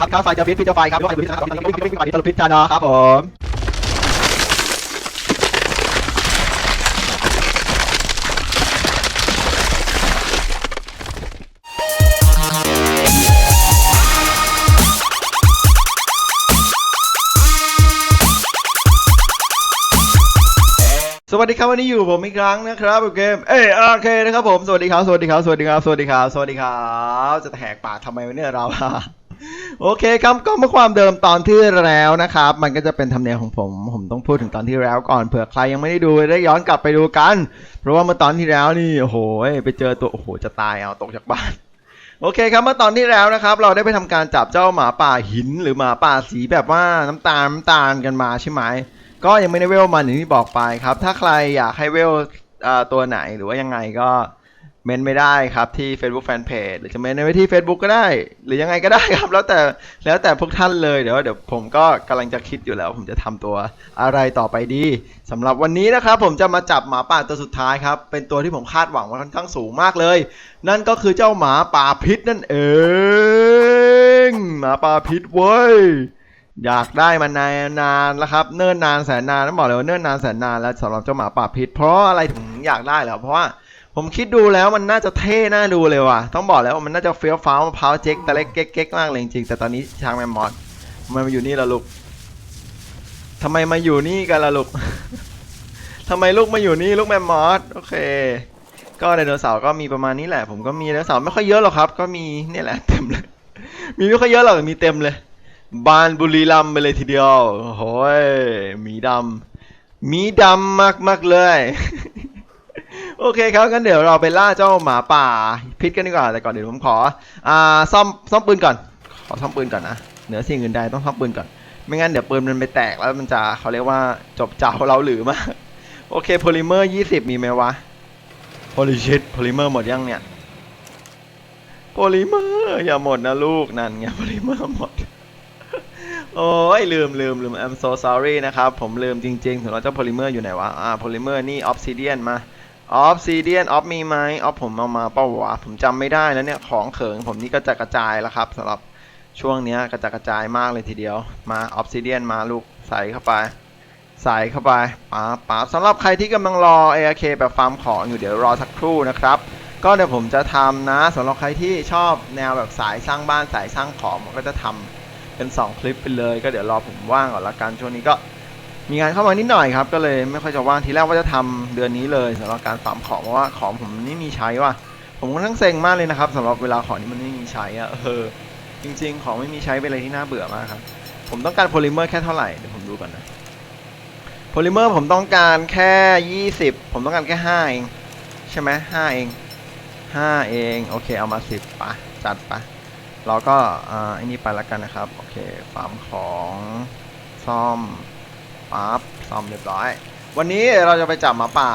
ครับครับไฟจะพิษพิษจะไฟครับพิษพิษครับพิษพิษพิษพิษพิษจานะครับผมสวัสดีครับวันนี้อยู่ผมอีกครั้งนะครับเกมเออเคนะครับผมสวัสดีครับสวัสดีครับสวัสดีครับสวัสดีครับสวัสดีครับจะแหกปากทำไมวะเนี่ยเรา โอเคครับก็เมื่อความเดิมตอนที่แล้วนะครับ มันก็จะเป็นธรรมเนียมของผม ผมต้องพูดถึงตอนที่แล้วก่อนเผื่อใครยังไม่ได้ดูได้ย้อนกลับไปดูกัน เพราะว่าเมื่อตอนที่แล้วนี่โอ้โหไปเจอตัวโอ้โหจะตายเอาตกจากบ้านโอเคครับเมื่อตอนที่แล้วนะครับ เราได้ไปทำการจับเจ้าหมาป่าหินหรือหมาป่าสีแบบว่าน้ำตาลน้ำตาลกันมาใช่ไหมก็ยังไม่ได้เวลมันอย่างที่บอกไปครับ ถ้าใครอยากให้เวลตัวไหนหรือว่ายังไงก็ เมนไม่ได้ครับที่ Facebook Fanpage หรือจะเมนไว้ที่ Facebook ก็ได้ หรือยังไงก็ได้ครับ แล้วแต่แล้วแต่พวกท่านเลยเดี๋ยวเดี๋ยวผมก็กำลังจะคิดอยู่แล้ว ผมจะทำตัวอะไรต่อไปดีสำหรับวันนี้นะครับผมจะมาจับหมาป่าตัวสุดท้ายครับ เป็นตัวที่ผมคาดหวังว่าค่อนข้างสูงมากเลย นั่นก็คือเจ้าหมาป่าพิษนั่นเองหมาป่าพิษเว้ยอยากได้มานานนานแล้วครับเนิ่นนานแสนนานต้องบอกเลยว่าเนิ่นนานแสนนานแล้วสำหรับเจ้าหมาป่าพิษเพราะอะไรถึงอยากได้เหรอเพราะว่า ผมคิดดูแล้วมันน่าจะเท่น่าดูเลยว่ะ ต้องบอกแล้วว่ามันน่าจะเฟี้ยวฟ้าวมะพร้าวเจ๊กแต่เล็กเก๊กๆมากเลยจริงๆแต่ตอนนี้ช้างแมมมอสทำไมาอยู่นี่ละลูกทำไมมาอยู่นี่กันละลูกทำไมลูกมาอยู่นี่ลูกแมมมอสโอเค ก็ไดโนเสาร์ก็มีประมาณนี้แหละ ผมก็มีไดโนเสาร์ไม่ค่อยเยอะหรอกครับ ก็มีเนี่ยแหละเต็มเลย มีไม่ค่อยเยอะหรอกมีเต็มเลย บานบุรีรัมไปเลยทีเดียวโอ้ยมีดำมีดำมากๆเลย โอเคครับงั้นเดี๋ยวเราไปล่าเจ้าหมาป่าพิษกันดีกว่าแต่ก่อนเดี๋ยวผมขออ่าซ่อมซ่อมปืนก่อน ขอซ่อมปืนก่อนนะเหนือสิ่งอื่นใดต้องซ่อมปืนก่อน ไม่งั้นเดี๋ยวปืนมันไปแตกแล้วมันจะเขาเรียกว่าจบเจ้าเราหรือมาโอเคโพลิเมอร์ยี่สิบมีไหมวะโพลิชิตโพลิเมอร์หมดยังเนี่ยโพลิเมอร์อย่าหมดนะลูกนั่นไงโพลิเมอร์หมดโอ้ยลืมลืมลืม I'm so sorry นะครับ ผมลืมจริงๆถึงเราเจ้าโพลิเมอร์อยู่ไหนวะอ่าโพลิเมอร์นี่ออฟซิเดียนมา ออฟซิเดียนออฟมีไหมออฟผมเอามาเป้าวะผมจำไม่ได้แล้วเนี่ยของเขิงผมนี่ก็จะกระจายแล้วครับสำหรับช่วงเนี้ยกระจายกระจายมากเลยทีเดียว มาออฟซิเดียนมาลูกใส่เข้าไป ใส่เข้าไปป๊าป๊าสำหรับใครที่กำลังรอ ARK แบบฟาร์มของอยู่เดี๋ยวรอสักครู่นะครับ ก็เดี๋ยวผมจะทำนะสำหรับใครที่ชอบแนวแบบสายสร้างบ้านสายสร้างของผมก็จะทำเป็น 2 คลิปไปเลย ก็เดี๋ยวรอผมว่างก่อนละกันช่วงนี้ก็ มีงานเข้ามานิดหน่อยครับ ก็เลยไม่ค่อยจะว่างทีแรกว่าจะทำเดือนนี้เลยสำหรับการฟาร์มของเพราะว่าของผมไม่มีใช้ว่ะผมค่อนข้างเซ็งมากเลยนะครับสำหรับเวลาของที่มันไม่มีใช้อะเออจริง ๆ ของไม่มีใช้เป็นอะไรที่น่าเบื่อมากครับ ผมต้องการโพลิเมอร์แค่เท่าไหร่เดี๋ยวผมดูก่อนนะโพลิเมอร์ผมต้องการแค่ 20 ผมต้องการแค่5เองใช่ไหม5เอง5เองโอเคเอามา10ปะจัดปะเราก็อ่าอันนี้ไปแล้วกันนะครับโอเคฟาร์มของซ่อม ปั๊บซ่อมเรียบร้อย วันนี้เราจะไปจับหมาป่า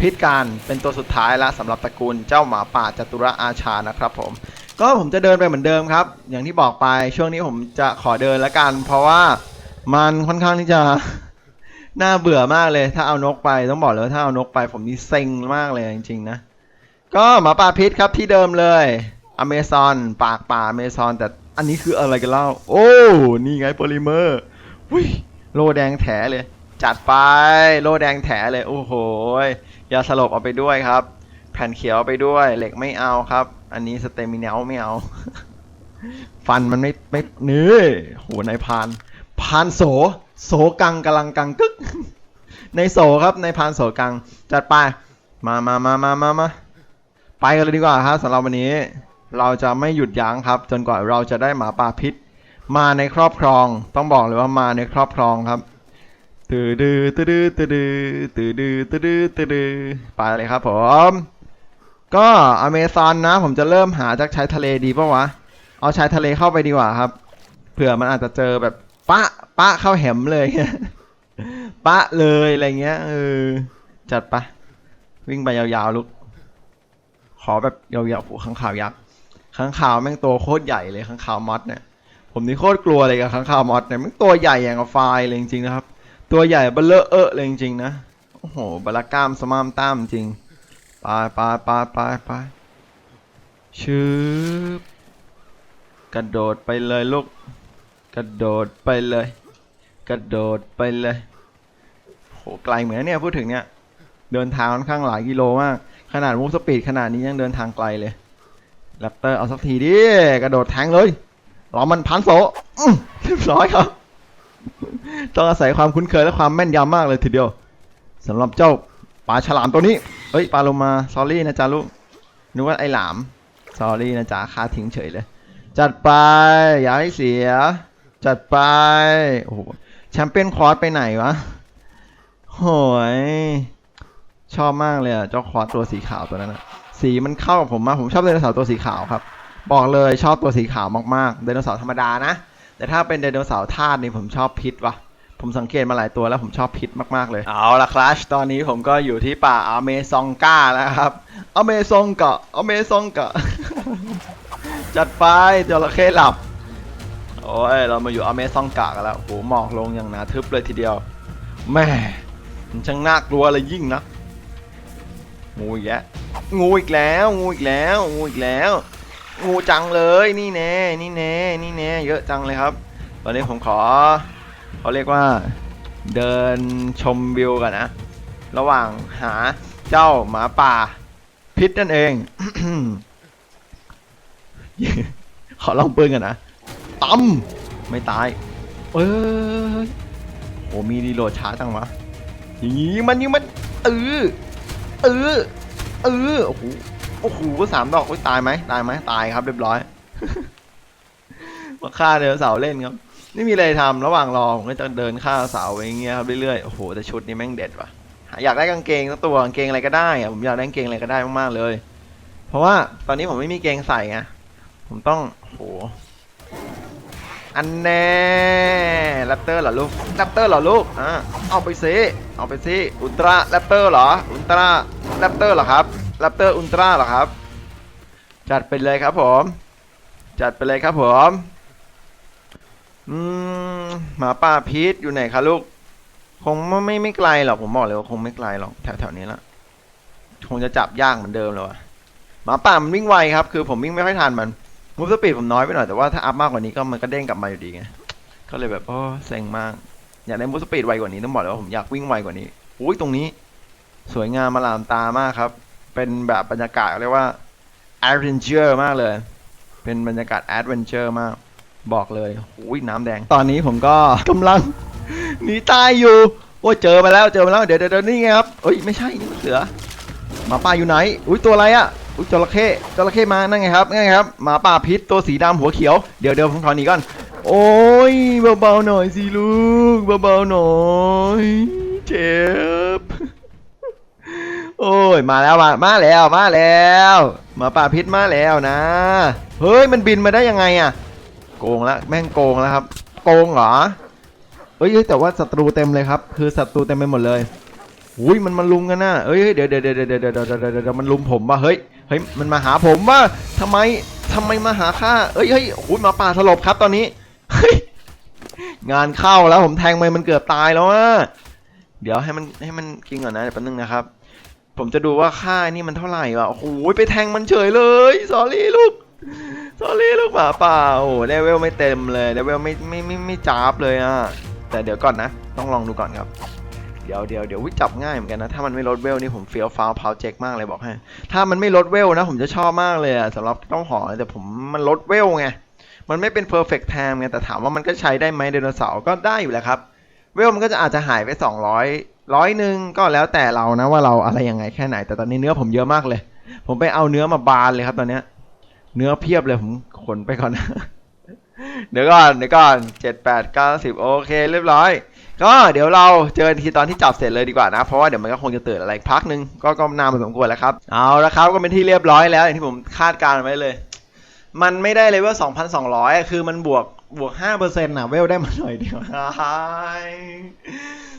พิษการเป็นตัวสุดท้ายแล้วสำหรับตระกูลเจ้าหมาป่าจตุรอาชานะครับผม ก็ผมจะเดินไปเหมือนเดิมครับ อย่างที่บอกไปช่วงนี้ผมจะขอเดินล้วกัน เพราะว่ามันค่อนข้างที่จะน่าเบื่อมากเลย ถ้าเอานกไปต้องบอกเลยว่าถ้าเอานกไป ผมนี่เซ็งมากเลยจริงๆนะก็หมาป่าพิษครับที่เดิมเลยอเมซอนปากป่าอเมซอนแต่อันนี้คืออะไรกันเล่า โอ้ นี่ไงโพลิเมอร์วิ โลแดงแถเลย จัดไปโลแดงแถเลย โอ้โหยาสลบเอาไปด้วยครับ แผ่นเขียวไปด้วย เหล็กไม่เอาครับ อันนี้สเตมิเนลไม่เอา ฟันมันไม่ไม่เนี่โหนายพาน พานโส โสกังกำลังกังกึก ในโสครับในพานโสกัง จัดไป มามามามามามาไปกันเลยดีกว่าครับสำหรับวันนี้ เราจะไม่หยุดยั้งครับ จนกว่าเราจะได้หมาป่าพิษ มาในครอบครอง ต้องบอกเลยว่ามาในครอบครองครับตือดือตือดือตือดือตือดือตือดือตือดือไปเลยครับผม ก็อเมซอนนะ ผมจะเริ่มหาจากชายทะเลดีปะวะ เอาชายทะเลเข้าไปดีกว่าครับ เผื่อมันอาจจะเจอแบบปะปะเข้าแหมเลยปะเลยอะไรเงี้ยเออจัดปะวิ่งไปยาวๆลูกขอแบบยาวๆผูข้างข่าวยักษ์ข้างข่าวแม่งตัวโคตรใหญ่เลยข้างข่าวมอสเนี่ย ผมนี่โคตรกลัวเลยกับข้างข่าวมอสเนี่ยม่งตัวใหญ่อย่างกับไฟล์เลยจริงๆนะครับ ตัวใหญ่เบลเลอะเอะเลยจริงๆนะ โอ้โหบลากล้ามสมามต้ามจริงไปไปไปไปไปชืบกระโดดไปเลยลูก กระโดดไปเลย กระโดดไปเลย โหไกลเหมือนกันเนี่ยพูดถึงเนี่ย เดินทางค่อนข้างหลายกิโลมาก ขนาดมูฟสปีดขนาดนี้ยังเดินทางไกลเลยแรปเตอร์เอาสักทีดิ กระโดดแทงเลย รอมันพันโซเรียบร้อยครับ ต้องอาศัยความคุ้นเคยและความแม่นยำมากเลยทีเดียวสำหรับเจ้าปลาฉลามตัวนี้เอ้ยปลาโลมาซอรี่นะจ๊ะลูกนึกว่าไอหลามซอรี่นะจ๊ะคาทิ้งเฉยเลย จัดไปอย่าให้เสีย จัดไปโอ้โหแชมเปี้ยนคอร์สไปไหนวะโหยชอบมากเลยอะเจ้าคอร์สตัวสีขาวตัวนั้นนะสีมันเข้ากับผมมากผมชอบไดโนเสาร์ตัวสีขาวครับ บอกเลยชอบตัวสีขาวมากๆไดโนเสาร์ธรรมดานะ แต่ถ้าเป็นไดโนเสาร์ธาตุนี่ผมชอบพิษวะผมสังเกตมาหลายตัวแล้วผมชอบพิษมากๆเลย เอาละคลัชตอนนี้ผมก็อยู่ที่ป่าอเมซองกาแล้วครับอเมซองกะอเมซองกะจัดไปจระเข้หลับ โอ้ย เรามาอยู่อเมซองกะกันแล้วโหหมอกลงอย่างหนาทึบเลยทีเดียวแม่มันช่างน่ากลัวเลยยิ่งนะงูอีกแล้วงูอีกแล้วงูอีกแล้วงูอีกแล้ว งูจังเลยนี่แน่ นี่แน่ นี่แน่ เยอะจังเลยครับ ตอนนี้ผมขอเขาเรียกว่าเดินชมวิวกันนะ ระหว่างหาเจ้าหมาป่า พิษนั่นเอง ขอลองปืนกันนะตั้มไม่ตาย เอ้ยโอ้มีรีโหลดช้าจังวะอย่างงี้มันยิงมันเออเออเออโอ้โห โอ้โหสามดอกโอ้ยตายไหมตายไหมตายครับเรียบร้อยมาฆ่าเดินเสาร์เล่นครับไม่มีอะไรทำระหว่างรอผมก็จะเดินฆ่าเสาไปอย่างเงี้ยครับเรื่อยๆโอ้โหแต่ชุดนี้แม่งเด็ดว่ะหาอยากได้กางเกงสักตัวกางเกงอะไรก็ได้อะผมอยากได้กางเกงอะไรก็ได้มากๆเลย เพราะว่าตอนนี้ผมไม่มีเกงใส่ไงผมต้องโอ้โหอันแน่แรปเตอร์เหรอลูกแรปเตอร์เหรอลูกอะเอาไปซิเอาไปซิอุลตร้าแรปเตอร์เหรออุลตร้าแรปเตอร์เหรอครับ แรปเตอร์อุลตร้าหรอครับ จัดไปเลยครับผม จัดไปเลยครับผมอืมหมาป่าพีทอยู่ไหนคะลูก คงไม่ไม่ไกลหรอกผมบอกเลยว่าคงไม่ไกลหรอกแถวแถวๆนี้ละคงจะจับยากเหมือนเดิมเลยวะหมาป่ามันวิ่งไวครับ คือผมวิ่งไม่ค่อยทันมันมูฟสปีดผมน้อยไปหน่อยแต่ว่าถ้าอัพมากกว่านี้ก็มันก็เด้งกลับมาอยู่ดีไงก็เลยแบบโอ้เซ็งมาก อยากได้มูฟสปีดไวกว่านี้ต้องบอกเลยว่าผมอยากวิ่งไวกว่านี้อุ้ยตรงนี้ สวยงามมาลามตามากครับ เป็นแบบบรรยากาศเรียกว่าแอดเวนเจอร์มากเลย เป็นบรรยากาศแอดเวนเจอร์มาก บอกเลยอุ้ยน้ำแดง ตอนนี้ผมก็กำลังหนีตายอยู่โอ้ยเจอมาแล้วเจอมาแล้วเดี๋ยวเดี๋ยวเดี๋ยวนี่ไงครับเอ้ยไม่ใช่นี่มันเสือหมาป่าอยู่ไหน อุ้ยตัวอะไรอะอุ้ยจระเข้จระเข้มานั่นไงครับนั่นไงครับหมาป่าพิษตัวสีดำหัวเขียวเดี๋ยวเดี๋ยวผมขอหนีก่อนโอ้ยเบาๆหน่อยสิลูกเบาๆหน่อยเจ็บ โอ้ยมาแล้วมามาแล้วมาแล้วมาป่าพิษมาแล้วนะ เฮ้ยมันบินมาได้ยังไงอะโกงละแม่งโกงแล้วครับ โกงเหรอเอ้ยแต่ว่าศัตรูเต็มเลยครับ คือศัตรูเต็มไปหมดเลยอุ้ยมันมาลุมกันนะเอ้ยเดี๋ยวเดี๋ยวเดี๋ยวเดี๋ยวเดี๋ยวเดี๋ยวมันลุมผมว่ะเฮ้ยเฮ้ยมันมาหาผมว่าทำไมทำไมมาหาข้าเอ้ยเฮ้ยโอ้ยมาป่าสลบครับตอนนี้เฮ้ยงานเข้าแล้วผมแทงไปมันเกือบตายแล้วอะเดี๋ยวให้มันให้มันกินก่อนนะเดี๋ยวแป๊บนึงนะครับ ผมจะดูว่าค่านี่มันเท่าไหร่วะโอ้โหไปแทงมันเฉยเลยสอรี่ลูกสอรี่ลูกหมาป่าโอ้โหเลเวลไม่เต็มเลยเลเวลไม่ไม่ไม่ไม่จ้าบเลยอะแต่เดี๋ยวก่อนนะ ต้องลองดูก่อนครับเดี๋ยวเดี๋ยวเดี๋ยววิจับง่ายเหมือนกันนะ ถ้ามันไม่ลดเวลนี่ผมเฟี้ยวฟ้าวพาวเจ็กมากเลยบอกให้ถ้ามันไม่ลดเวลนะ ผมจะชอบมากเลยอะสำหรับต้องหอแต่ผมมันลดเวลไงมันไม่เป็น perfect time ไงแต่ถามว่ามันก็ใช้ได้ไหมไดโนเสาร์ก็ได้อยู่แหละครับ เวลมันก็จะอาจจะหายไป 200 ร้อยหนึ่งก็แล้วแต่เรานะว่าเราอะไรยังไงแค่ไหน แต่ตอนนี้เนื้อผมเยอะมากเลย ผมไปเอาเนื้อมาบานเลยครับตอนเนี้ย เนื้อเพียบเลยผมขนไปก่อนนะเดี๋ยวก่อนเดี๋ยวก่อนเจ็ดแปดเก้าสิบโอเค เรียบร้อย ก็เดี๋ยวเราเจอทีตอนที่จับเสร็จเลยดีกว่านะ เพราะว่าเดี๋ยวมันก็คงจะตื่นอะไรพักหนึ่งก็ก็นานพอสมควรแล้วครับ เอาละครับก็เป็นที่เรียบร้อยแล้วอย่างที่ผมคาดการณ์ไว้เลย มันไม่ได้เลยว่า2,200อะคือมันบวกบวก5%อะเวลได้มาหน่อยเดียว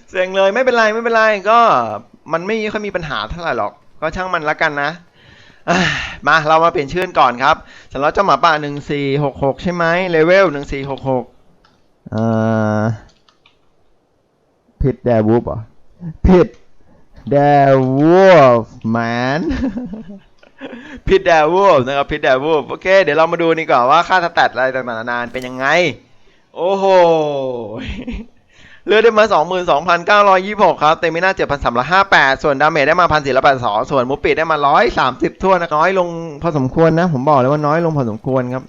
เสียงเลยไม่เป็นไรไม่เป็นไรก็มันไม่ค่อยมีปัญหาเท่าไหร่หรอก ก็ช่างมันละกันนะอะมาเรามาเปลี่ยนชื่อก่อนครับสำหรับเจ้าหมาป่า1466ใช่ไหมเลเวล1466อ่าผิดแดวูฟเหรอผิดแดวูฟแมนผิดแดวูฟนะครับผิดแดวูฟโอเค เดี๋ยวเรามาดูนี่ก่อนว่าค่าสแตทอะไรต่างๆนานาเป็นยังไง โอ้โห เลือดได้มา 22,926 ครับ เตมิน่า 7,358 ส่วนดาเมจได้มา 1,482 ส่วนมูปิดได้มา 130 ทั่วนะน้อยลงพอสมควรนะ ผมบอกเลยว่าน้อยลงพอสมควรครับ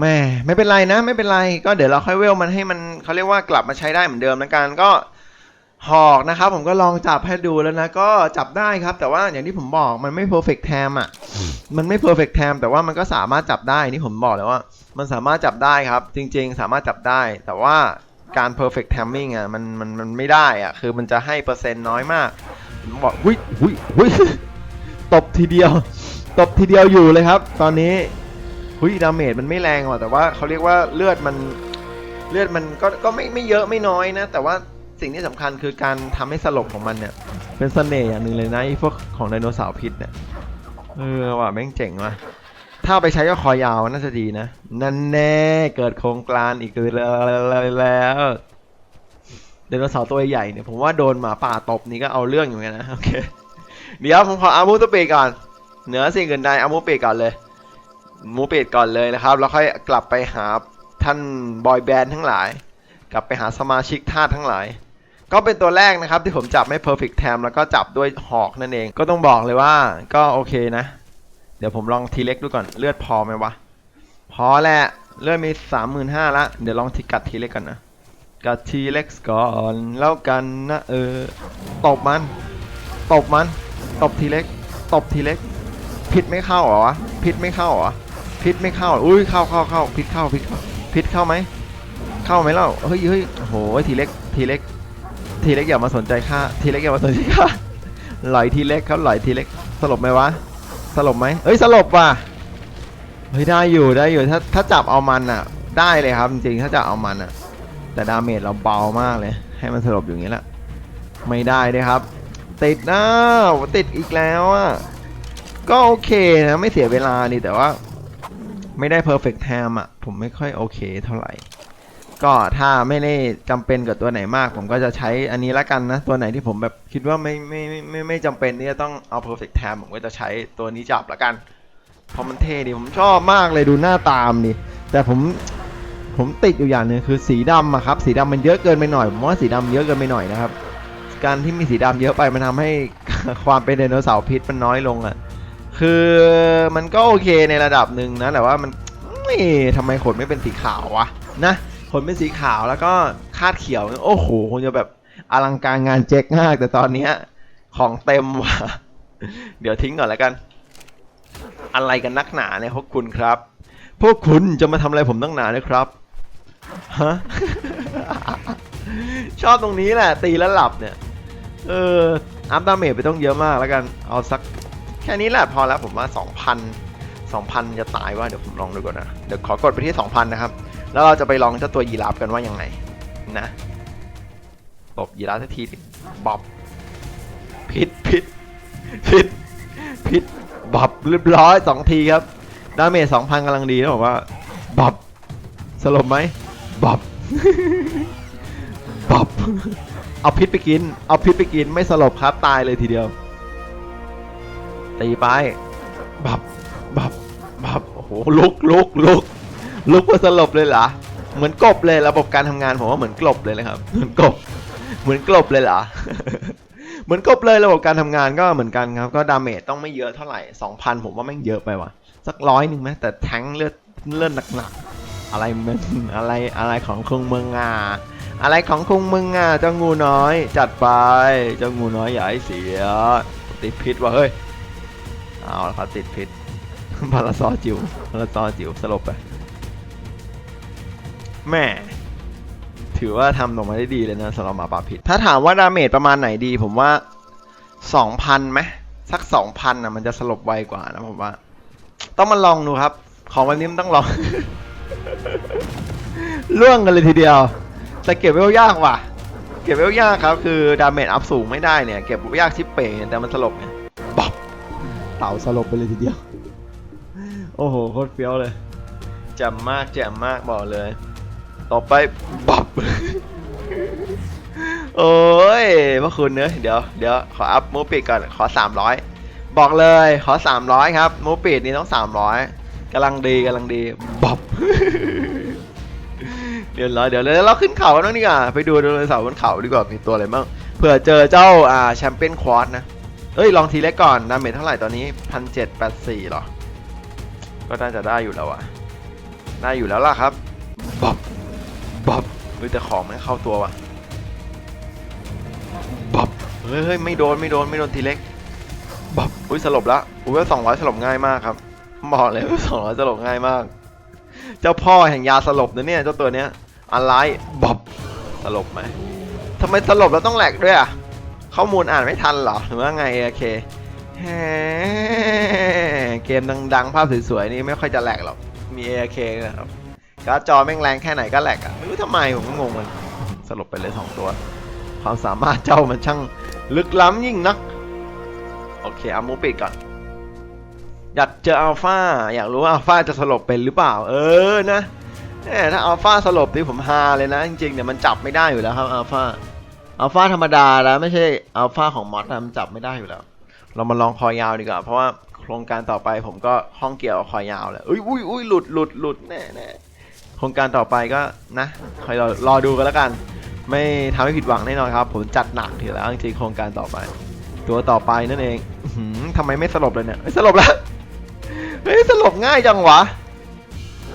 แม่ไม่เป็นไรนะ ไม่เป็นไร ก็เดี๋ยวเราค่อยเวลมันให้มันเขาเรียกว่ากลับมาใช้ได้เหมือนเดิมนะกันก็หอกนะครับ ผมก็ลองจับให้ดูแล้วนะ ก็จับได้ครับ แต่ว่าอย่างที่ผมบอกมันไม่ perfect time อะ มันไม่ perfect time แต่ว่ามันก็สามารถจับได้นี่ผมบอกเลยว่า มันสามารถจับได้ครับ จริง ๆ สามารถจับได้ แต่ว่า การ perfect timing อะมันมันมันไม่ได้อะ คือมันจะให้เปอร์เซ็นต์น้อยมากผมบอกหุ้ยหุ้ยหุ้ยตบทีเดียว ตบทีเดียวอยู่เลยครับ ตอนนี้หุ้ยดาเมจมันไม่แรงหรอกแต่ว่าเขาเรียกว่าเลือดมันเลือดมันก็ก็ไม่ไม่เยอะไม่น้อยนะ แต่ว่าสิ่งที่สำคัญคือการทำให้สลบของมันเนี่ยเป็นเสน่ห์อย่างหนึ่งเลยนะไอ้พวกของไดโนเสาร์พิษเนี่ยเออว่ะแม่งเจ๋งว่ะ ถ้าไปใช้ก็คอยาวน่าจะดีนะ นั่นแน่เกิดโครงกลานอีกเลยแล้วไดโนเสาร์ตัวใหญ่เนี่ยผมว่าโดนหมาป่าตบนี่ก็เอาเรื่องอยู่เหมือนกันนะโอเคเดี๋ยวผมขออามูสปีดก่อน เหนือสิ่งอื่นใดอามูเปีดก่อนเลยมูปีดก่อนเลยนะครับ แล้วค่อยกลับไปหาท่านบอยแบนด์ทั้งหลาย กลับไปหาสมาชิกท่าสทั้งหลาย ก็เป็นตัวแรกนะครับที่ผมจับไม่ perfect time แล้วก็จับด้วยหอกนั่นเอง ก็ต้องบอกเลยว่าก็โอเคนะ ดี๋ยวผมลองทีเล็กดูก่อนเลือดพอไหมวะ พอแหละเลือดมีสามหมื่นห้าละเดี๋ยวลองทีกัดทีเล็กก่อนนะกัดทีเล็กก่อนแล้วกันนะเออตบมันตบมันตบทีเล็กตบทีเล็กพิษไม่เข้าเหรอวะพิษไม่เข้าเหรอพิษไม่เข้าอุ้ยเข้าเข้าเข้าพิษเข้าพิษเข้าพิษเข้าไหมเข้าไหมเล่าเฮ้ยเฮ้ยโหทีเล็กทีเล็ก ทีเล็กอย่ามาสนใจข้าทีเล็กอย่ามาสนใจข้าไหลทีเล็กครับไหลทีเล็กสลบไหมวะ สลบไหมเอ้ยสลบว่ะเฮ้ยได้อยู่ได้อยู่ถ้าถ้าจับเอามันอะ ได้เลยครับจริงๆถ้าจับเอามันอะ แต่ดาเมจเราเบามากเลย ให้มันสลบอยู่อย่างนี้แหละไม่ได้เลยครับ ติดนะติดอีกแล้วอะก็โอเคนะไม่เสียเวลานี่แต่ว่า ไม่ได้ perfect time อะ ผมไม่ค่อยโอเคเท่าไหร่ ก็ถ้าไม่ได้จำเป็นกับตัวไหนมาก ผมก็จะใช้อันนี้ละกันนะ ตัวไหนที่ผมแบบคิดว่าไม่ไม่ไม่ไม่ไม่จำเป็นที่จะต้องเอา perfect time ผมก็จะใช้ตัวนี้จับละกันเพราะมันเท่ดีผมชอบมากเลยดูหน้าตามดิแต่ผมผมติดอยู่อย่างหนึงคือสีดำอะครับ สีดำมันเยอะเกินไปหน่อยผมว่าสีดำเยอะเกินไปหน่อยนะครับ การที่มีสีดำเยอะไปมันทำให้ความเป็นไดโนเสาร์พิษมันน้อยลงอะคือมันก็โอเคในระดับหนึ่งนะแต่ว่ามันไม่ทำไมขนไม่เป็นสีขาววะนะ ขนเป็นสีขาวแล้วก็คาดเขียวเนี่ยโอ้โหคงจะแบบอลังการงานเจ๊กมาก แต่ตอนเนี้ยของเต็มว่ะ เดี๋ยวทิ้งก่อนแล้วกัน อะไรกันนักหนาเนี่ยพวกคุณครับ พวกคุณจะมาทำอะไรผมตั้งหนาเนี่ยครับ ฮะ ชอบตรงนี้แหละ ตีแล้วหลับเนี่ย เออ อัพดาเมจไปต้องเยอะมากแล้วกัน เอาสักแค่นี้แหละพอแล้วผมว่า 2,000 2,000 จะตายว่าเดี๋ยวผมลองดูก่อนนะ เดี๋ยวขอกดไปที่ 2,000 นะครับ แล้วเราจะไปลองเจ้าตัวยีราฟกันว่ายังไงนะตบยีราฟสักทีบอบพิษพิษพิษพิษบอบเรียบร้อยสองทีครับดาเมจสองพันกำลังดีนะบอกว่าบอบสลบไหมบอบบอบเอาพิษไปกิน เอาพิษไปกินไม่สลบครับตายเลยทีเดียวตีไปบับบับบับโอ้โหลุกลุกลุก ลุกเพื่อสลบเลยเหรอ เหมือนกบเลยระบบการทำงานผมว่าเหมือนกลบเลยนะครับ เหมือนกบ เหมือนกลบเลยเหรอ เหมือนกบเลยระบบการทำงานก็เหมือนกันครับ ก็ดาเมจต้องไม่เยอะเท่าไหร่สองพันผมว่าแม่งเยอะไปว่ะ สักร้อยหนึ่งไหมแต่แทงเลือดเลือดหนักๆ อะไรมันอะไรอะไรของคงเมืองงาอะไรของคงเมืองงาเจ้างูน้อย จัดไป เจ้างูน้อยอย่าให้เสีย ติดพิษว่ะเฮ้ย เอาละครับติดพิษพาราซอจิ๋วพาราซอจิ๋วสลบไป แม่ถือว่าทำออกมาได้ดีเลยนะสำหรับหมาป่าพิษ ถ้าถามว่าดาเมจประมาณไหนดี ผมว่า2,000ไหมสัก2,000นะมันจะสลบไวกว่านะผมว่า ต้องมาลองดูครับ ของวันนี้มันต้องลองล่วงกันเลยทีเดียว แต่เก็บเวลยากว่ะ เก็บเวลยากครับ คือดาเมจอัพสูงไม่ได้เนี่ย เก็บยากชิปเป๋แต่มันสลบเนี่ยบ๊อบเต่าสลบไปเลยทีเดียว โอ้โหโคตรเฟี้ยวเลยแจ่มมากแจ่มมากบอกเลย ต่อไปบับ โอ้ยพระคุณเนอะเดี๋ยวเดี๋ยวขออัพมูปิดก่อน ขอ 300 บอกเลยขอ 300 ครับมูปิดนี่ต้อง 300กำลังดีกำลังดีบับ เดี๋ยวเราเดี๋ยวเราขึ้นเขากันบ้างดีกว่าไปดูไดโนเสาร์บนเขาดีกว่ามีตัวอะไรบ้างเผื่อเจอเจ้าอ่าแชมเปี้ยนควอดนะเอ้ย ลองทีเล็กก่อนดาเมจเท่าไหร่ตอนนี้พันเจ็ดแปดสี่หรอ ก็น่าจะได้อยู่แล้วอะได้อยู่แล้วล่ะครับบ๊อบ ฮ้ยแต่ของมันเข้าตัวว่ะบ๊อบเฮ้ยเฮ้ยไม่โดนไม่โดนไม่โดนทีเล็กบ๊อบอุ้ยสลบละอุ้ยสองร้อยสลบง่ายมากครับบอกเลยว่าสองร้อยสลบง่ายมาก เจ้าพ่อแห่งยาสลบนะเนี่ยเจ้าตัวเนี้ยอะไรบ๊อบสลบไหมทำไมสลบแล้วต้องแหลกด้วยอะข้อมูลอ่านไม่ทันเหรอหรือว่าไงโอเคแฮเกมดังๆ ภาพสวยๆนี่ไม่ค่อยจะแหลกหรอก มี ARK นะครับ การ์ดจอแม่งแรงแค่ไหนก็แหลกอะไม่รู้ทำไมผมก็งงมันสลบไปเลยสองตัว ความสามารถเจ้ามันช่างลึกล้ำยิ่งนัก โอเคเอามูปิดก่อน อยากเจออัลฟาอยากรู้ว่าอัลฟาจะสลบเป็นหรือเปล่า เออนะแหมถ้าอัลฟาสลบนี่ผมฮาเลยนะ จริงๆเนี่ยมันจับไม่ได้อยู่แล้วครับอัลฟาอัลฟาธรรมดาแล้วไม่ใช่อัลฟาของมอสนะมันจับไม่ได้อยู่แล้ว เรามาลองคอยาวดีกว่าเพราะว่าโครงการต่อไปผมก็ห้องเกี่ยวคอยาวแหละอุ้ยอุ้ยอุ้ยหลุดหลุดหลุดแน่แน่ ครงการต่อไปก็นะคอยรอรอดูกันแล้วกัน ไม่ทำให้ผิดหวังแน่นอนครับ ผมจัดหนักทีแล้วจริงโครงการต่อไป ตัวต่อไปนั่นเองอื้อหือทำไมไม่สลบเลยเนี่ยสลบแล้วเฮ้ยสลบง่ายจังวะ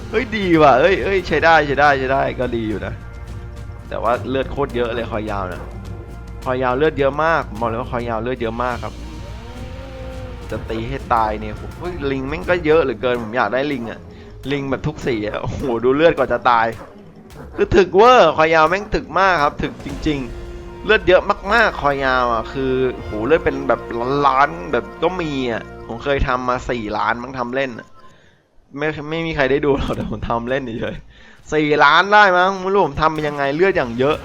เฮ้ยดีว่ะเฮ้ยเฮ้ยใช้ได้ใช้ได้ใช้ได้ก็ดีอยู่นะ แต่ว่าเลือดโคตรเยอะเลยคอยาวนะคอยาวเลือดเยอะมากมบอกเลยว่าคอยาวเลือดเยอะมากครับ จะตีให้ตายเนี่ยเฮ้ยลิงแม่งก็เยอะเหลือเกินผมอยากได้ลิงอะ ลิงแบบทุกสีอะโอ้โหดูเลือดกว่าจะตาย คือถึกเวอร์คอยาวแม่งถึกมากครับ ถึกจริง ๆ เลือดเยอะมากๆคอยาวอะ คือโหเลือดเป็นแบบล้านแบบก็มีอะผมเคยทำมาสี่ล้านมั้งทำเล่นไม่ไม่มีใครได้ดูหรอกแต่ผมทำเล่นเฉยสี่ล้านได้มั้งไม่รู้ผมทำเป็นยังไงเลือดอย่างเยอะ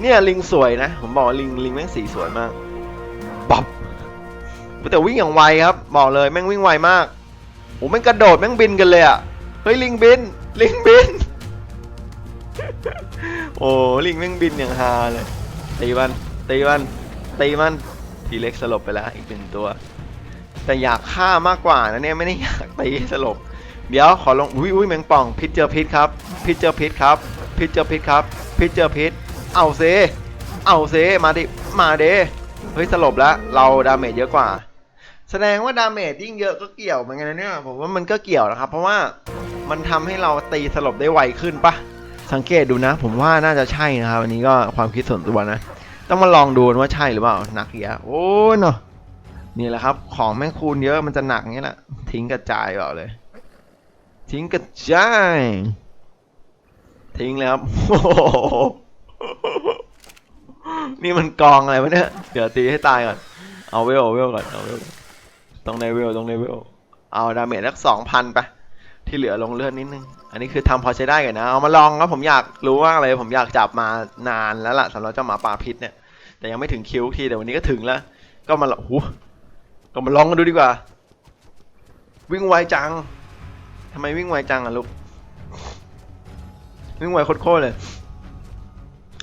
เนี่ยลิงสวยนะ ผมบอกลิงลิงแม่งสีสวยมากบ๊อบแต่วิ่งอย่างไวครับ บอกเลยแม่งวิ่งไวมาก อ้แม่งกระโดดแม่งบินกันเลยอะ เฮ้ยลิงบิน ลิงบิน โอ้ลิงแม่งบินอย่างฮาเลย ตีมัน ตีมัน ตีมันทีเล็กสลบไปแล้วอีกหนึ่งตัว แต่อยากฆ่ามากกว่านะเนี่ยไม่ได้อยากตีสลบ เดี๋ยวขอลง อุ้ยอุ้ยแมงป่อง พิษเจอพิษครับ พิษเจอพิษครับ พิษเจอพิษครับ พิษเจอพิษ เอาเซ เอาเซ มาดิ มาเดเฮ้ยสลบแล้ว เราดาเมจเยอะกว่า แสดงว่าดาเมจยิ่งเยอะก็เกี่ยวเหมือนกันนะเนี่ยผมว่ามันก็เกี่ยวนะครับ เพราะว่ามันทำให้เราตีสลบได้ไวขึ้นปะสังเกตดูนะ ผมว่าน่าจะใช่นะครับอันนี้ก็ความคิดส่วนตัวนะ ต้องมาลองดูว่าใช่หรือเปล่าหนักเยอะโอ้เนาะนี่แหละครับ ของแม่งคูณเยอะมันจะหนักงี้แหละทิ้งกระจายเปล่าเลย ทิ้งกระจายทิ้งเลยครับโอ้โหนี่มันกองอะไรวะเนี่ย เดี๋ยวตีให้ตายก่อน เอาเวลเอาเวลก่อน เอาเวล ต้องในเวลต้องในเวลเอาดาเมจสักสองพันไปที่เหลือลงเลือดนิดนึง อันนี้คือทำพอใช้ได้กันนะ เอามาลองครับผมอยากรู้ว่ากเลยผมอยากจับมานานแล้วล่ะสำหรับเจ้าหมาป่าพิษเนี่ย แต่ยังไม่ถึงคิวทีแต่วันนี้ก็ถึงแล้ว ก็มาลองหูก็มาลองกันดูดีกว่า วิ่งไวจังทำไมวิ่งไวจังอะลูก วิ่งไวโคตรเลย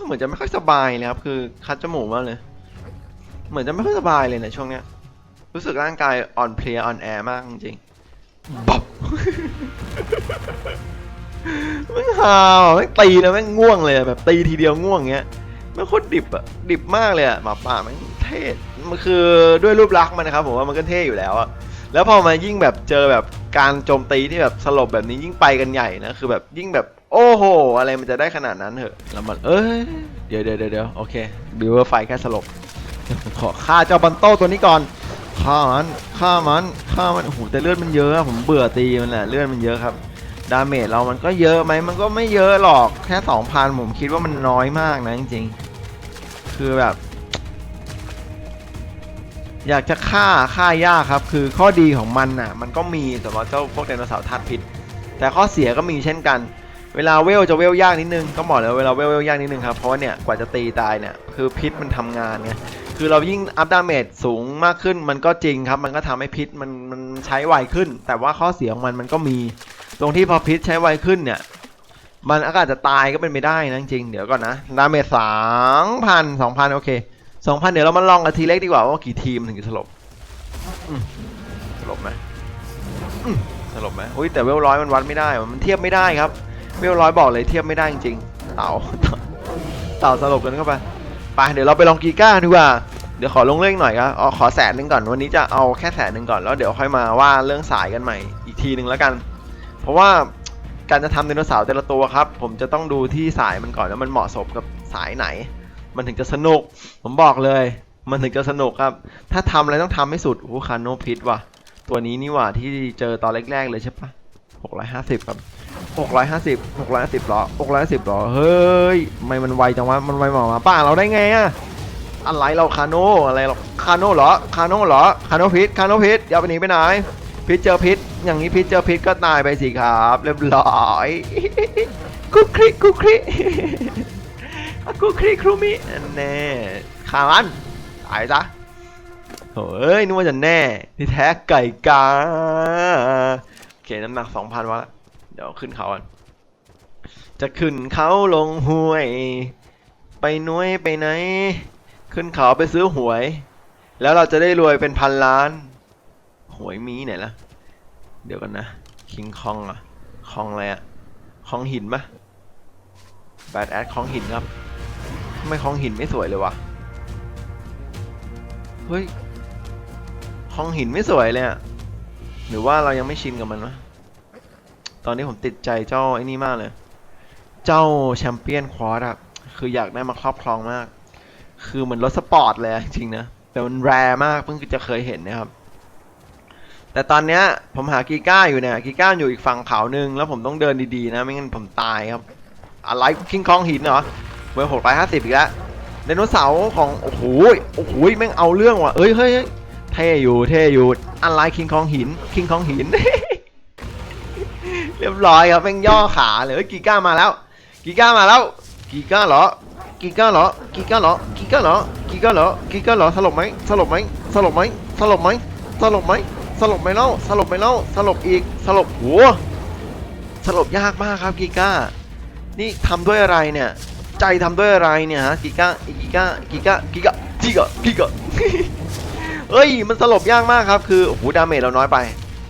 เหมือนจะไม่ค่อยสบายเลยครับ คือคัดจมูกมากเลย เหมือนจะไม่ค่อยสบายเลยในะช่วงเนี้ย รู้สึกร่างกายอ่อนเพลียอ่อนแอมากจริงๆบ๊อบไม่หาวไม่งตีแล้วแม่งง่วงเลยอะแบบตีทีเดียวง่วงเงี้ยไม่งโคตรดิบอะดิบมากเลยอะหมาป่าแม่งเท่มันคือด้วยรูปลักษณ์มันนะครับผมว่ามันก็เท่อยู่แล้วอะแล้วพอมายิ่งแบบเจอแบบการโจมตีที่แบบสลบแบบนี้ยิ่งไปกันใหญ่นะคือแบบยิ่งแบบโอ้โห อะไรมันจะได้ขนาดนั้นเหรอะแล้วมันเอ้ยเดี๋ยวเดี๋ยวเดี๋ยวเดี๋ยวโอเคบิวเวอร์ไฟแค่สลบผมขอฆ่าเจ้าบันโต้ตัวนี้ก่อน ฆ่ามันฆ่ามันฆ่ามันโอ้โหแต่เลือดมันเยอะผมเบื่อตีมันแหละเลือดมันเยอะครับดาเมจเรามันก็เยอะไหมมันก็ไม่เยอะหรอกแค่สองพันผมคิดว่ามันน้อยมากนะจริงๆ คือแบบ อยากจะฆ่าฆ่ายากครับ คือข้อดีของมันน่ะ มันก็มีสำหรับเจ้าพวกไดโนเสาร์ธาตุพิษ แต่ข้อเสียก็มีเช่นกัน เวลาเวลจะเวลยากนิดนึง ก็บอกเลยเวลาเวลเวลยากนิดนึงครับเพราะว่าเนี่ยกว่าจะตีตายเนี่ยคือพิษมันทำงานไง คือเรายิ่งอัพดาเมจสูงมากขึ้นมันก็จริงครับ มันก็ทำให้พิษมันมันใช้ไวขึ้น แต่ว่าข้อเสียของมันมันก็มี ตรงที่พอพิษใช้ไวขึ้นเนี่ย มันอาจจะตายก็เป็นไปได้นะจริงเดี๋ยวก่อนนะดาเมจสองพันสองพันโอเคสองพันเดี๋ยวเรามาลองกันทีเล็กดีกว่าว่ากี่ทีมถึงจะสลบสลบไหมสลบไหมอุ้ยแต่เวลร้อยมันวัดไม่ได้มันเทียบไม่ได้ครับ เวลร้อยบอกเลยเทียบไม่ได้จริงเต่าเต่าสลบกันเข้าไป ไปเดี๋ยวเราไปลองกีก้าดีกว่าเดี๋ยวขอลงเรื่องหน่อยครับอ๋อขอแสนหนึ่งก่อนวันนี้จะเอาแค่แสนหนึ่งก่อนแล้วเดี๋ยวค่อยมาว่าเรื่องสายกันใหม่อีกทีหนึ่งแล้วกัน เพราะว่าการจะทำไดโนเสาร์แต่ละตัวครับ ผมจะต้องดูที่สายมันก่อนว่ามันเหมาะสมกับสายไหน มันถึงจะสนุก ผมบอกเลย มันถึงจะสนุกครับ ถ้าทำอะไรต้องทำให้สุดโอ้คาโนพิษว่ะ ตัวนี้นี่หว่าที่เจอตอนแรกๆเลยใช่ปะหกร้อยห้าสิบครับ หกร้อยห้าสิบหกร้อยห้าสิบหรอหกร้อยห้าสิบหรอเฮ้ยทำไมมันไวจังวะมันไวหมอมาป้าเราได้ไงอะอะไรเราคาโนอะไรเราคาโนเหรอคาโนเหรอคาโนพิษคาโนพิษอย่าไปหนีไปไหนพิษเจอพิษอย่างนี้พิษเจอพิษก็ตายไปสิครับเรียบร้อยคุกคริคุกคริคุกคริกครูมิแน่ขามันตายซะโถ่เอ้ยนึกว่าจะแน่ที่แท้ไก่กาโอเคน้ำหนักสองพันวะละ ดี๋ยวขึ้นเขาก่อนจะขึ้นเขาลงห้วย ไปน้วยไปไหน ขึ้นเขาไปซื้อหวย แล้วเราจะได้รวยเป็นพันล้าน หวยมีไหนละเดี๋ยวกันนะคิงคองอะคองอะไรอะคองหินปะแบดแอดคองหินครับทำไมคองหินไม่สวยเลยวะเฮ้ยคองหินไม่สวยเลยอะหรือว่าเรายังไม่ชินกับมันวะ ตอนนี้ผมติดใจเจ้าไอ้นี่มากเลย เจ้าแชมเปี้ยนควอร์อะคืออยากได้มาครอบครองมาก คือเหมือนรถสปอร์ตเลยจริงนะ แต่มันแรร์มากเพิ่งจะเคยเห็นนะครับ แต่ตอนเนี้ยผมหากีก้าอยู่เนี่ย กีก้าอยู่อีกฝั่งเขาหนึ่งแล้วผมต้องเดินดีๆนะ ไม่งั้นผมตายครับ อะไรคิงคองหินเหรอเบอร์หกร้อยห้าสิบอีกแล้วไดโนเสาร์ของโอ้โหโอ้โหแม่งเอาเรื่องว่ะเฮ้ยเฮ้ยเท่อยู่เท่อยู่อะไรคิงคองหินคิงคองหิน เรียบร้อยครับแม่งย่อขาเลยเฮ้ยกีก้ามาแล้ว กีก้ามาแล้วกีก้าเหรอกีก้าเหรอกีก้าเหรอกีก้าเหรอกีก้าเหรอกีก้าเหรอสลบไหมสลบไหมสลบไหมสลบไหมสลบไหมสลบไหมเล่าสลบไหมเล่าสลบอีกสลบโหสลบยากมากครับกีก้า นี่ทำด้วยอะไรเนี่ย ใจทำด้วยอะไรเนี่ยฮะกิก้ากิก้ากิก้ากิก้ากิก้ากิก้าเอ้ยมันสลบยากมากครับคือโอ้โหดาเมจเราน้อยไป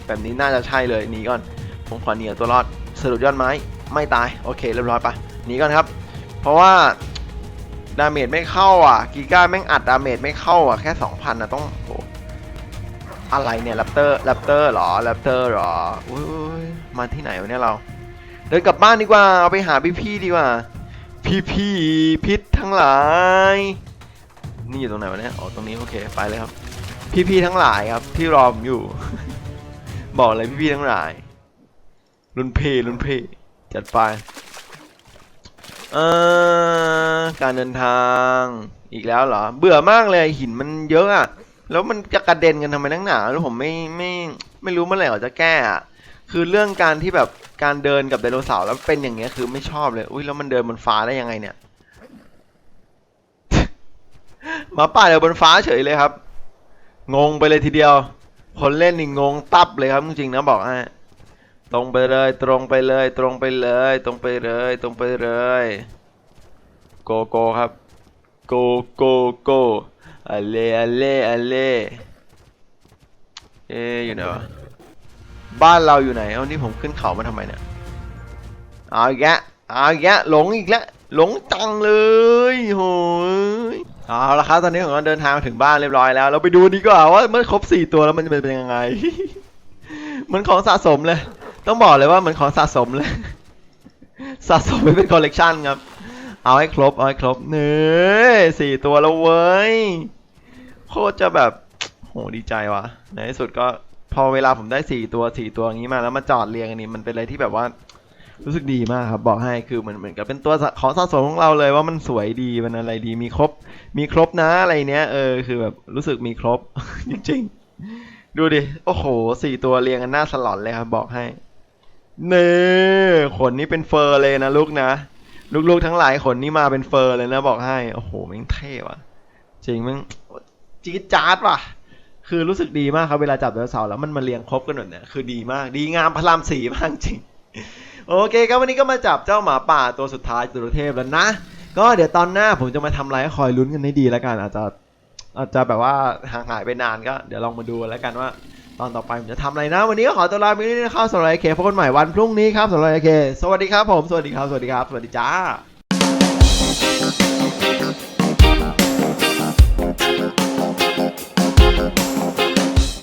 แบบนี้น่าจะใช่เลยหนีก่อน ผมขอหนีเอาตัวรอดสะดุดยอดไม้ไม่ตาย โอเค เรียบร้อยไปหนีก่อนครับ เพราะว่าดาเมจไม่เข้าอะกิก้าแม่งอัดดาเมจไม่เข้าอะแค่2,000นะต้องโอ้อะไรเนี่ยแรปเตอร์แรปเตอร์หรอแรปเตอร์หรออุ้ยมาที่ไหนวะเนี่ยเรา เดินกลับบ้านดีกว่า เอาไปหาพี่ๆดีกว่า พี่ๆพิษทั้งหลาย นี่อยู่ตรงไหนวะเนี่ย อ๋อ ตรงนี้โอเค ไปเลยครับ พี่ๆทั้งหลายครับ ที่รอผมอยู่ บอกเลยพี่ๆทั้งหลาย รุ่นเพรุ่นเพจัดไปเอ่อการเดินทางอีกแล้วเหรอ เบื่อมากเลยหินมันเยอะอะแล้วมันจะกระเด็นกันทำไมนักหนาแล้วผมไม่ไม่ไม่รู้เมื่อไหร่เขาจะแก้อะคือเรื่องการที่แบบการเดินกับไดโนเสาร์แล้วเป็นอย่างเงี้ยคือไม่ชอบเลย อุ้ยแล้วมันเดินบนฟ้าได้ยังไงเนี่ยหมาป่าเดินบนฟ้าเฉยเลยครับ งงไปเลยทีเดียว คนเล่นนี่งงตับเลยครับจริงๆนะบอกให้ ตรงไปเลย ตรงไปเลย ตรงไปเลย ตรงไปเลย ตรงไปเลยโกโกครับโกโกโกอะเลอะเลอะเลเอ๊อยู่ไหนวะบ้านเราอยู่ไหนเอานี่ผมขึ้นเขามาทำไมเนี่ยเอาอีกแล้วเอาอีกแล้วหลงอีกแล้วหลงจังเลยโหยเอาละครับตอนนี้ผมก็เดินทางมาถึงบ้านเรียบร้อยแล้ว เราไปดูดีกว่าว่าเมื่อครบสี่ตัวแล้วมันจะเป็นยังไงเหมือนของสะสมเลย ต้องบอกเลยว่าเหมือนของสะสมเลย สะสมไม่เป็นคอลเลกชันครับ เอาให้ครบ เอาให้ครบเนื้อสี่ตัวแล้วเว้ย โคตรจะแบบ โหดีใจว่ะ ในที่สุดก็พอเวลาผมได้สี่ตัวสี่ตัวอย่างนี้มาแล้วมาจอดเรียงอันนี้มันเป็นอะไรที่แบบว่า รู้สึกดีมากครับ บอกให้คือเหมือนเหมือนกับเป็นตัวของสะสมของเราเลยว่ามันสวยดีมันอะไรดีมีครบ มีครบนะอะไรเนี้ยเออคือแบบรู้สึกมีครบจริงๆดูดิ โอ้โห สี่ตัวเรียงกันหน้าสลอนเลยครับ บอกให้ เน่ขนนี่เป็นเฟอร์เลยนะลูกนะ ลูกๆทั้งหลายขนนี่มาเป็นเฟอร์เลยนะบอกให้ โอ้โหแม่งเท่ว่ะ จริงแม่งจี๊ดจ๊าดว่ะ คือรู้สึกดีมากครับเวลาจับไดโนเสาร์แล้วมันมาเรียงครบกันหมดเนี่ยคือดีมาก ดีงามพระรามสีมากจริง โอเคครับวันนี้ก็มาจับเจ้าหมาป่าตัวสุดท้ายตุรเทพแล้วนะ ก็เดี๋ยวตอนหน้าผมจะมาทำอะไรให้คอยลุ้นกันให้ดีแล้วกันอาจจะอาจจะแบบว่าห่างหายไปนานก็เดี๋ยวลองมาดูแล้วกันว่า ตอนต่อไปผมจะทำอะไรนะ วันนี้ก็ขอตัวลาไปนี่นะครับสำหรับไอเคพบกันใหม่วันพรุ่งนี้ครับสำหรับไอเคสวัสดีครับผม สวัสดีครับ สวัสดีครับ สวัสดีจ้า